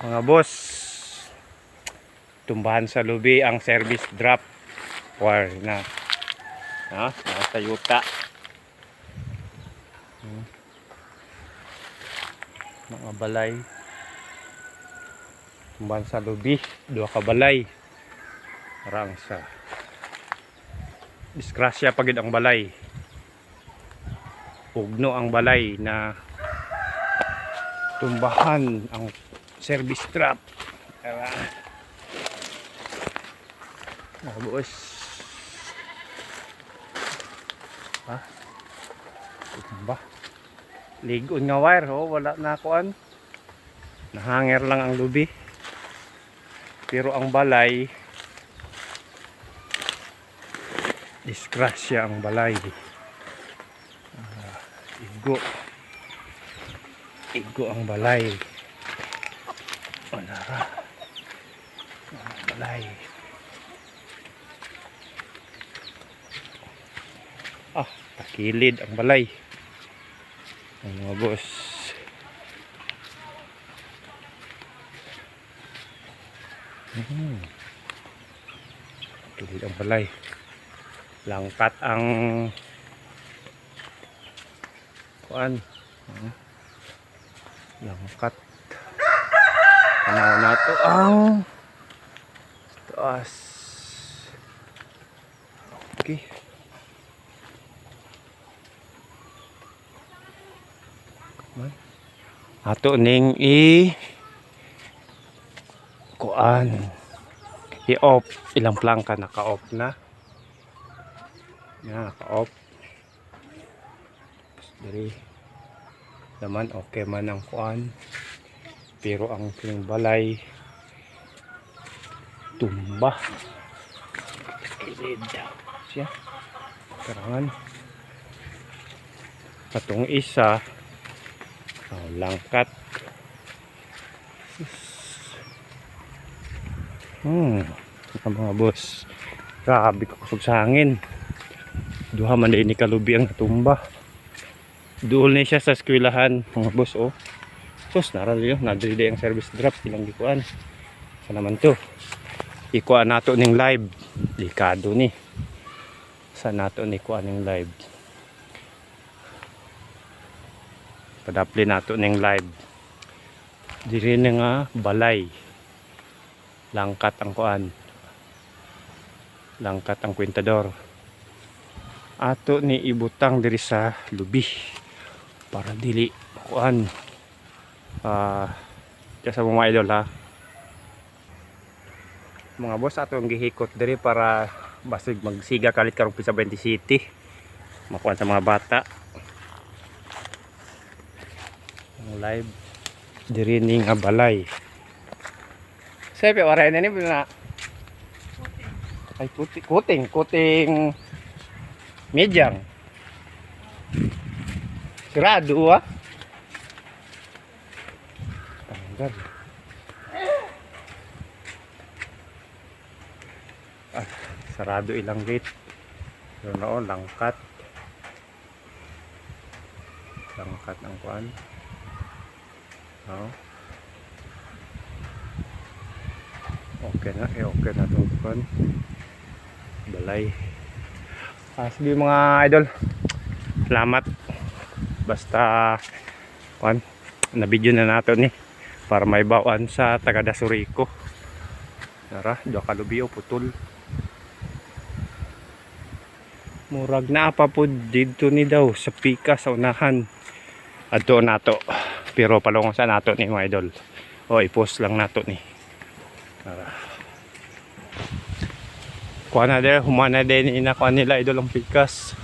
Mga boss, tumbahan sa lubi ang service drop wire na. Ha? Nasa yuta. Hmm. Mga balay. Tumbahan sa lubi, dua ka balay. Disgrasya pagid ang balay. Pugno ang balay na tumbahan ang service trap. Tara. Mga boss. Ha? Tumba. Ligon nga wire, oh. Wala na kuan. Nahanger lang ang lubi. Pero ang balay, disgrasya ang balay. Ah, igo. Igo ang balay. Manara. Ang balay. Ah, takilid ang balay. Ang mga boss. Hmm. Takilid ang balay. Langkat ang kuan. Hmm. Langkat. Tanaw na to ang taas. Okay. Ato ning i kuan i-off ilang plangka naka-off na. Yan, naka-off. Dari naman okay man ang kuan pero ang piling balay tumba. Ilid siya. Karangan. Katong isa. Oh, langkat. Hmm. Ang mga boss. Grabe ko kusog sa hangin. Duha man ni kalubi ang tumba Doon na siya sa eskwelahan, mga boss, oh. Sus, narali yun. Nadali ang service drop. Ilang gikuan. Sa naman to. Ikuan nato ning live. Delikado ni. Sa nato ni kuan ning live. Padapli nato ning live. Diri nga balay. Langkat ang kuan. Langkat ang kwintador. Ato ni ibutang diri sa lubi para dili kuan uh, sa mga idol ha? Mga boss ato ang gihikot diri para basig magsiga kalit karong pisa 20 city. Makuan sa mga bata. Ang live diri ning abalay Sepe, waray na ni na ay kuting kuting kuting medyang Sirado ah. Tanggal. Ah, sarado ilang gate. Pero noon, langkat. Langkat ang kuan. Oh. Okay na, eh okay na itong kuan. Balay. Ah, sige mga idol. Salamat basta kuan na video na nato ni para may bawan sa taga Dasurico Nara, do kalubio putol. Murag na pa po dito ni daw sa pika sa unahan. Adto nato. Pero palungon sa nato ni mga idol. O i-post lang nato ni. Nara. kuha na din humana din inakuha nila idol ang pikas